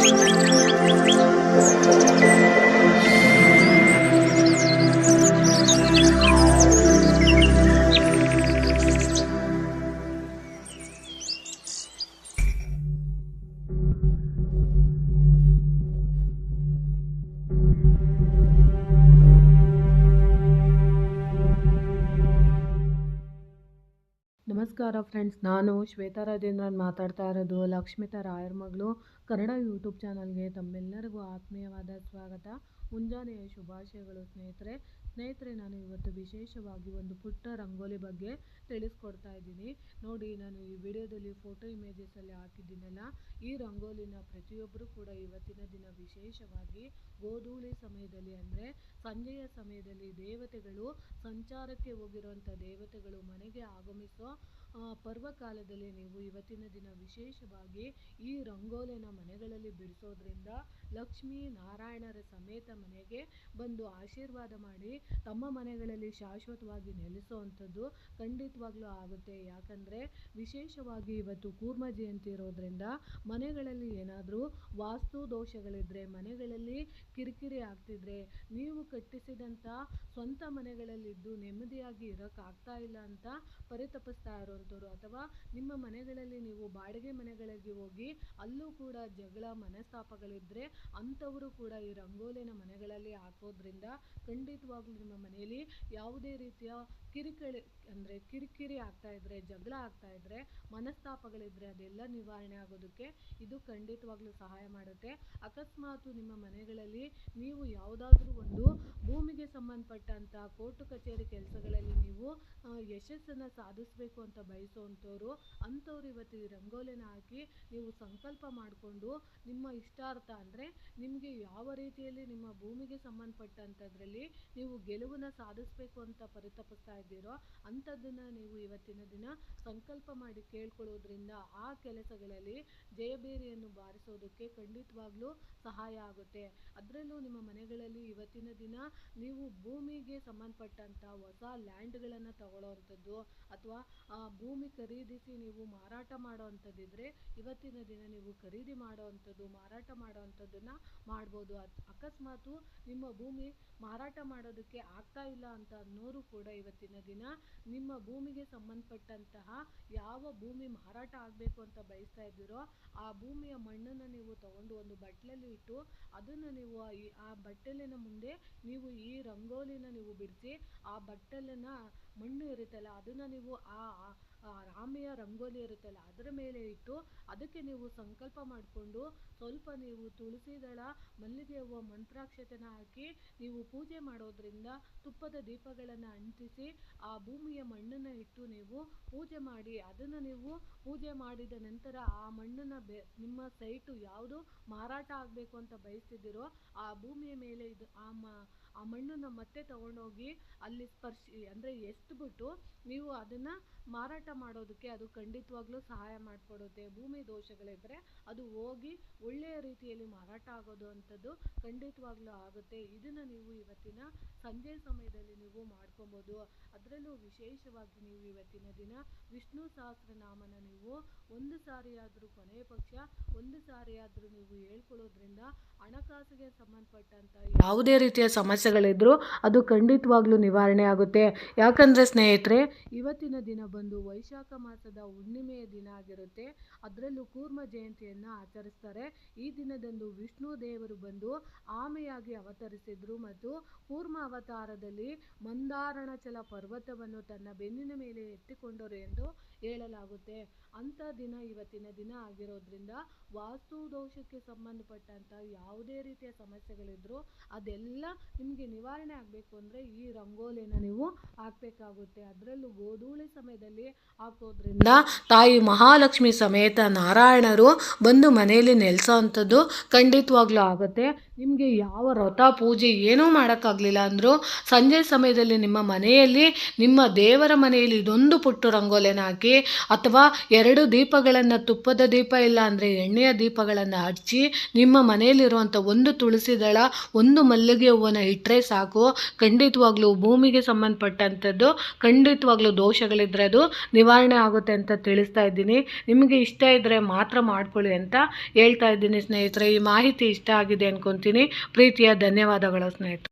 Música ನಮಸ್ಕಾರ ಫ್ರೆಂಡ್ಸ್, ನಾನು ಶ್ವೇತಾ ರಾಜೇಂದ್ರನ್ ಮಾತಾಡ್ತಾ ಇರೋದು ಲಕ್ಷ್ಮಿತಾ ರಾಯರ್ ಮಗಳು. ಕನ್ನಡ ಯೂಟ್ಯೂಬ್ ಚಾನಲ್ಗೆ ತಮ್ಮೆಲ್ಲರಿಗೂ ಆತ್ಮೀಯವಾದ ಸ್ವಾಗತ. ಮುಂಜಾನೆಯ ಶುಭಾಶಯಗಳು ಸ್ನೇಹಿತರೆ. ಸ್ನೇಹಿತರೆ, ನಾನು ಇವತ್ತು ವಿಶೇಷವಾಗಿ ಒಂದು ಪುಟ್ಟ ರಂಗೋಲಿ ಬಗ್ಗೆ ತಿಳಿಸ್ಕೊಡ್ತಾ ಇದ್ದೀನಿ. ನೋಡಿ, ನಾನು ಈ ವಿಡಿಯೋದಲ್ಲಿ ಫೋಟೋ ಇಮೇಜಸಲ್ಲಿ ಹಾಕಿದ್ದೀನಲ್ಲ, ಈ ರಂಗೋಲಿನ ಪ್ರತಿಯೊಬ್ಬರು ಕೂಡ ಇವತ್ತಿನ ದಿನ ವಿಶೇಷವಾಗಿ ಗೋಧೂಳಿ ಸಮಯದಲ್ಲಿ ಅಂದರೆ ಸಂಜೆಯ ಸಮಯದಲ್ಲಿ ದೇವತೆಗಳು ಸಂಚಾರಕ್ಕೆ ಹೋಗಿರುವಂಥ ದೇವತೆಗಳು ಮನೆಗೆ ಆಗಮಿಸೋ ಪರ್ವಕಾಲದಲ್ಲಿ ನೀವು ಇವತ್ತಿನ ದಿನ ವಿಶೇಷವಾಗಿ ಈ ರಂಗೋಲಿನ ಮನೆಗಳಲ್ಲಿ ಬಿಡಿಸೋದ್ರಿಂದ ಲಕ್ಷ್ಮೀ ನಾರಾಯಣರ ಸಮೇತ ಮನೆಗೆ ಬಂದು ಆಶೀರ್ವಾದ ಮಾಡಿ ತಮ್ಮ ಮನೆಗಳಲ್ಲಿ ಶಾಶ್ವತವಾಗಿ ನೆಲೆಸುವಂಥದ್ದು ಖಂಡಿತವಾಗ್ಲೂ ಆಗುತ್ತೆ. ಯಾಕಂದರೆ ವಿಶೇಷವಾಗಿ ಇವತ್ತು ಕೂರ್ಮ ಜಯಂತಿ ಇರೋದ್ರಿಂದ ಮನೆಗಳಲ್ಲಿ ಏನಾದರೂ ವಾಸ್ತು ದೋಷಗಳಿದ್ದರೆ ಮನೆಗಳಲ್ಲಿ ಕಿರಿಕಿರಿ ಆಗ್ತಿದ್ರೆ, ನೀವು ಕಟ್ಟಿಸಿದಂಥ ಸ್ವಂತ ಮನೆಗಳಲ್ಲಿದ್ದು ನೆಮ್ಮದಿಯಾಗಿ ಇರೋಕ್ಕಾಗ್ತಾ ಇಲ್ಲ ಅಂತ ಪರಿತಪಿಸ್ತಾ ಅಥವಾ ನಿಮ್ಮ ಮನೆಗಳಲ್ಲಿ ನೀವು ಬಾಡಿಗೆ ಮನೆಗಳಿಗೆ ಹೋಗಿ ಅಲ್ಲೂ ಕೂಡ ಜಗಳ ಮನಸ್ತಾಪಗಳಿದ್ದರೆ ಅಂಥವರು ಕೂಡ ಈ ರಂಗೋಲಿನ ಮನೆಗಳಲ್ಲಿ ಹಾಕೋದ್ರಿಂದ ಖಂಡಿತವಾಗ್ಲೂ ನಿಮ್ಮ ಮನೆಯಲ್ಲಿ ಯಾವುದೇ ರೀತಿಯ ಕಿರಿಕಿರಿ ಅಂದರೆ ಕಿರಿಕಿರಿ ಆಗ್ತಾ ಇದ್ದರೆ ಜಗಳ ಆಗ್ತಾ ಇದ್ದರೆ ಮನಸ್ತಾಪಗಳಿದ್ದರೆ ಅದೆಲ್ಲ ನಿವಾರಣೆ ಆಗೋದಕ್ಕೆ ಇದು ಖಂಡಿತವಾಗ್ಲೂ ಸಹಾಯ ಮಾಡುತ್ತೆ. ಅಕಸ್ಮಾತ್ ನಿಮ್ಮ ಮನೆಗಳಲ್ಲಿ ನೀವು ಯಾವುದಾದ್ರೂ ಒಂದು ಭೂಮಿಗೆ ಸಂಬಂಧಪಟ್ಟಂಥ ಕೋರ್ಟು ಕಚೇರಿ ಕೆಲಸಗಳಲ್ಲಿ ನೀವು ಯಶಸ್ಸನ್ನು ಸಾಧಿಸಬೇಕು ಅಂತ ಬಯಸುವಂಥವ್ರು, ಅಂಥವ್ರು ಇವತ್ತು ಈ ರಂಗೋಲಿನ ಹಾಕಿ ನೀವು ಸಂಕಲ್ಪ ಮಾಡಿಕೊಂಡು ನಿಮ್ಮ ಇಷ್ಟಾರ್ಥ ಅಂದರೆ ನಿಮಗೆ ಯಾವ ರೀತಿಯಲ್ಲಿ ನಿಮ್ಮ ಭೂಮಿಗೆ ಸಂಬಂಧಪಟ್ಟಂಥದ್ರಲ್ಲಿ ನೀವು ಗೆಲುವನ್ನು ಸಾಧಿಸಬೇಕು ಅಂತ ಪರಿತಪಿಸ್ತಾ ಇದ್ದೀರೋ ಅಂಥದ್ದನ್ನು ನೀವು ಇವತ್ತಿನ ದಿನ ಸಂಕಲ್ಪ ಮಾಡಿ ಕೇಳ್ಕೊಳ್ಳೋದ್ರಿಂದ ಆ ಕೆಲಸಗಳಲ್ಲಿ ಜಯಭೇರಿಯನ್ನು ಬಾರಿಸೋದಕ್ಕೆ ಖಂಡಿತವಾಗ್ಲೂ ಸಹಾಯ ಆಗುತ್ತೆ. ಅದರಲ್ಲೂ ನಿಮ್ಮ ಮನೆಗಳಲ್ಲಿ ಇವತ್ತಿನ ದಿನ ನೀವು ಭೂಮಿಗೆ ಸಂಬಂಧಪಟ್ಟಂಥ ಹೊಸ ಲ್ಯಾಂಡ್ಗಳನ್ನು ತಗೊಳ್ಳೋವಂಥದ್ದು ಅಥವಾ, ಆ ಭೂಮಿ ಖರೀದಿಸಿ ನೀವು ಮಾರಾಟ ಮಾಡೋವಂಥದ್ದಿದ್ರೆ ಇವತ್ತಿನ ದಿನ ನೀವು ಖರೀದಿ ಮಾಡೋವಂಥದ್ದು, ಮಾರಾಟ ಮಾಡೋವಂಥದ್ದನ್ನು ಮಾಡ್ಬೋದು. ಅದ್ ಅಕಸ್ಮಾತು ನಿಮ್ಮ ಭೂಮಿ ಮಾರಾಟ ಮಾಡೋದಕ್ಕೆ ಆಗ್ತಾ ಇಲ್ಲ ಅಂತ ಅನ್ನೋರು ಕೂಡ ಇವತ್ತಿನ ದಿನ ನಿಮ್ಮ ಭೂಮಿಗೆ ಸಂಬಂಧಪಟ್ಟಂತಹ ಯಾವ ಭೂಮಿ ಮಾರಾಟ ಆಗಬೇಕು ಅಂತ ಬಯಸ್ತಾ ಇದ್ದೀರೋ ಆ ಭೂಮಿಯ ಮಣ್ಣನ್ನು ನೀವು ತಗೊಂಡು ಒಂದು ಬಟ್ಲಲ್ಲಿ ಇಟ್ಟು ಅದನ್ನು ನೀವು ಆ ಬಟ್ಟಲಿನ ಮುಂದೆ ನೀವು ಈ ರಂಗೋಲಿನ ನೀವು ಬಿಡಿಸಿ ಆ ಬಟ್ಟಲನ್ನ ಮಣ್ಣು ಇರುತ್ತಲ್ಲ ಅದನ್ನು ನೀವು ಆ और ರಾಮೆಯ ರಂಗೋಲಿ ಇರುತ್ತಲ್ಲ, ಅದರ ಮೇಲೆ ಇಟ್ಟು ಅದಕ್ಕೆ ನೀವು ಸಂಕಲ್ಪ ಮಾಡಿಕೊಂಡು ಸ್ವಲ್ಪ ನೀವು ತುಳಸಿ ದಳ, ಮಲ್ಲಿಗೆ ಹೂವು, ಮಂತ್ರಾಕ್ಷತೆನ ಹಾಕಿ ನೀವು ಪೂಜೆ ಮಾಡೋದ್ರಿಂದ ತುಪ್ಪದ ದೀಪಗಳನ್ನು ಅಂಟಿಸಿ ಆ ಭೂಮಿಯ ಮಣ್ಣನ್ನು ಇಟ್ಟು ನೀವು ಪೂಜೆ ಮಾಡಿ, ಅದನ್ನು ನೀವು ಪೂಜೆ ಮಾಡಿದ ನಂತರ ಆ ಮಣ್ಣನ್ನು ಬೆ, ನಿಮ್ಮ ಸೈಟು ಯಾವುದು ಮಾರಾಟ ಆಗಬೇಕು ಅಂತ ಬಯಸ್ತಿದ್ದೀರೋ ಆ ಭೂಮಿಯ ಮೇಲೆ ಇದು, ಆ ಮ, ಆ ಮಣ್ಣನ್ನು ಮತ್ತೆ ತಗೊಂಡೋಗಿ ಅಲ್ಲಿ ಸ್ಪರ್ಶಿ, ಅಂದರೆ ಎಸ್ದುಬಿಟ್ಟು ನೀವು ಅದನ್ನು ಮಾರಾಟ ಮಾಡೋದಕ್ಕೆ ಅದು ಖಂಡಿತವಾಗ್ಲೂ ಸಹಾಯ ಮಾಡಿಕೊಡುತ್ತೆ. ಭೂಮಿ ದೋಷಗಳಿದ್ದರೆ ಅದು ಹೋಗಿ ಒಳ್ಳೆಯ ರೀತಿಯಲ್ಲಿ ಮಾರಾಟ ಆಗೋದು ಅಂಥದ್ದು ಖಂಡಿತವಾಗ್ಲೂ ಆಗುತ್ತೆ. ಇದನ್ನು ನೀವು ಇವತ್ತಿನ ಸಂಜೆ ಸಮಯದಲ್ಲಿ ನೀವು ಮಾಡ್ಕೊಬೋದು. ಅದರಲ್ಲೂ ವಿಶೇಷವಾಗಿ ನೀವು ಇವತ್ತಿನ ದಿನ ವಿಷ್ಣು ಸಹಸ್ರನಾಮನ ನೀವು ಒಂದು ಸಾರಿ ಆದರೂ ಕೊನೆಯ ಪಕ್ಷ, ಒಂದು ಸಾರಿ ಆದರೂ ನೀವು ಹೇಳ್ಕೊಳ್ಳೋದ್ರಿಂದ ಹಣಕಾಸಿಗೆ ಸಂಬಂಧಪಟ್ಟಂಥ ಯಾವುದೇ ರೀತಿಯ ಸಮಸ್ಯೆಗಳಿದ್ರೂ ಅದು ಖಂಡಿತವಾಗ್ಲೂ ನಿವಾರಣೆ ಆಗುತ್ತೆ. ಯಾಕಂದರೆ ಸ್ನೇಹಿತರೆ, ಇವತ್ತಿನ ದಿನ ಬಂದು ವೈಶಾಖ ಮಾಸದ ಹುಣ್ಣಿಮೆಯ ದಿನ ಆಗಿರುತ್ತೆ. ಅದರಲ್ಲೂ ಕೂರ್ಮ ಜಯಂತಿಯನ್ನು ಆಚರಿಸ್ತಾರೆ. ಈ ದಿನದಂದು ವಿಷ್ಣು ದೇವರು ಬಂದು ಆಮೆಯಾಗಿ ಅವತರಿಸಿದ್ರು ಮತ್ತು ಕೂರ್ಮ ಅವತಾರದಲ್ಲಿ ಮಂದಾರಣಚಲ ಪರ್ವತವನ್ನು ತನ್ನ ಬೆನ್ನಿನ ಮೇಲೆ ಎತ್ತಿಕೊಂಡರು ಎಂದು ಹೇಳಲಾಗುತ್ತೆ. ಅಂಥ ದಿನ ಇವತ್ತಿನ ದಿನ ಆಗಿರೋದ್ರಿಂದ ವಾಸ್ತು ದೋಷಕ್ಕೆ ಸಂಬಂಧಪಟ್ಟಂಥ ಯಾವುದೇ ರೀತಿಯ ಸಮಸ್ಯೆಗಳಿದ್ರು ಅದೆಲ್ಲ ನಿಮಗೆ ನಿವಾರಣೆ ಆಗಬೇಕು ಅಂದರೆ ಈ ರಂಗೋಲಿನ ನೀವು ಹಾಕಬೇಕಾಗುತ್ತೆ. ಅದರಲ್ಲೂ ಗೋಧೂಳಿ ಸಮಯದಲ್ಲಿ ಹಾಕೋದ್ರಿಂದ ತಾಯಿ ಮಹಾಲಕ್ಷ್ಮಿ ಸಮೇತ ನಾರಾಯಣರು ಬಂದು ಮನೆಯಲ್ಲಿ ನೆಲೆಸೋ ಅಂಥದ್ದು ಖಂಡಿತವಾಗ್ಲೂ ಆಗುತ್ತೆ. ನಿಮಗೆ ಯಾವ ವ್ರತ ಪೂಜೆ ಏನೂ ಮಾಡೋಕ್ಕಾಗಲಿಲ್ಲ ಅಂದರೂ ಸಂಜೆ ಸಮಯದಲ್ಲಿ ನಿಮ್ಮ ಮನೆಯಲ್ಲಿ, ನಿಮ್ಮ ದೇವರ ಮನೆಯಲ್ಲಿ ಇದೊಂದು ಪುಟ್ಟು ರಂಗೋಲಿನ ಹಾಕಿ ಅಥವಾ ಎರಡು ದೀಪಗಳನ್ನು, ತುಪ್ಪದ ದೀಪ ಇಲ್ಲ ಅಂದರೆ ಎಣ್ಣೆಯ ದೀಪಗಳನ್ನು ಹಚ್ಚಿ ನಿಮ್ಮ ಮನೆಯಲ್ಲಿರುವಂಥ ಒಂದು ತುಳಸಿ ದಳ, ಒಂದು ಮಲ್ಲಿಗೆ ಹೂವನ್ನು ಇಟ್ಟರೆ ಸಾಕು. ಖಂಡಿತವಾಗ್ಲೂ ಭೂಮಿಗೆ ಸಂಬಂಧಪಟ್ಟಂಥದ್ದು, ಖಂಡಿತವಾಗ್ಲೂ ದೋಷಗಳಿದ್ರೆ ಅದು ನಿವಾರಣೆ ಆಗುತ್ತೆ ಅಂತ ತಿಳಿಸ್ತಾ ಇದ್ದೀನಿ. ನಿಮಗೆ ಇಷ್ಟ ಇದ್ದರೆ ಮಾತ್ರ ಮಾಡ್ಕೊಳ್ಳಿ ಅಂತ ಹೇಳ್ತಾ ಇದ್ದೀನಿ ಸ್ನೇಹಿತರೆ. ಈ ಮಾಹಿತಿ ಇಷ್ಟ ಆಗಿದೆ ಅನ್ಕೊತೀನಿ. ಪ್ರೀತಿಯ ಧನ್ಯವಾದಗಳು ಸ್ನೇಹಿತರೆ.